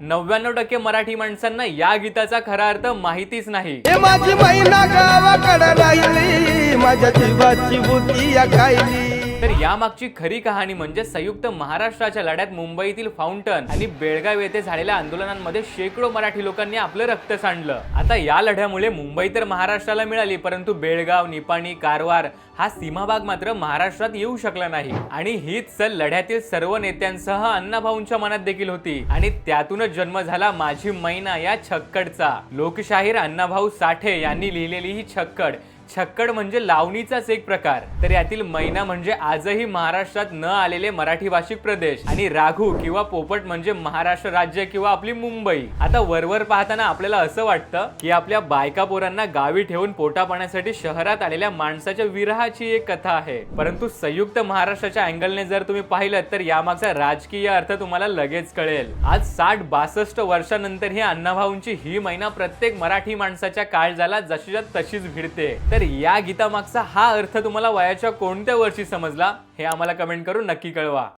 नव्याण्णव टक्के मराठी माणसांना या गीताचा खरा अर्थ माहितीच नाही. हे माझी महिना गावाकडे राहिली. माझ्या जीवाची बुद्धी या खायली तर यामागची खरी कहाणी म्हणजे संयुक्त महाराष्ट्राच्या लढ्यात मुंबईतील फाउंटन आणि बेळगाव येथे झालेल्या आंदोलनांमध्ये शेकडो मराठी लोकांनी आपलं रक्त सांडलं. आता या लढ्यामुळे मुंबई तर महाराष्ट्राला मिळाली परंतु बेळगाव निपाणी कारवार हा सीमाभाग मात्र महाराष्ट्रात येऊ शकला नाही. आणि हीच सल लढ्यातील सर्व नेत्यांसह अण्णाभाऊंच्या मनात देखील होती. आणि त्यातूनच जन्म झाला माझी मैना या छक्कडचा. लोकशाहीर अण्णाभाऊ साठे यांनी लिहिलेली ही छक्कड छक्कड म्हणजे लावणीचाच एक प्रकार. तर यातील मैना म्हणजे आजही महाराष्ट्रात न आलेले मराठी भाषिक प्रदेश. आणि राघू किंवा पोपट म्हणजे महाराष्ट्र राज्य किंवा आपली मुंबई. आता वरवर पाहताना आपल्याला असं वाटतं की आपल्या बायका पोरांना गावी ठेवून पोटा पाण्यासाठी शहरात आलेल्या माणसाच्या विरहाची एक कथा आहे. परंतु संयुक्त महाराष्ट्राच्या अँगलने जर तुम्ही पाहिलं तर यामागचा राजकीय अर्थ तुम्हाला लगेच कळेल. आज साठ बासष्ट वर्षानंतर ही अण्णाभाऊंची ही महिना प्रत्येक मराठी माणसाच्या काळजाला जशीच्या तशीच भिडते. तर तर या गीतामागचा हा अर्थ तुम्हाला वयाच्या कोणत्या वर्षी समजला हे आम्हाला कमेंट करून नक्की कळवा.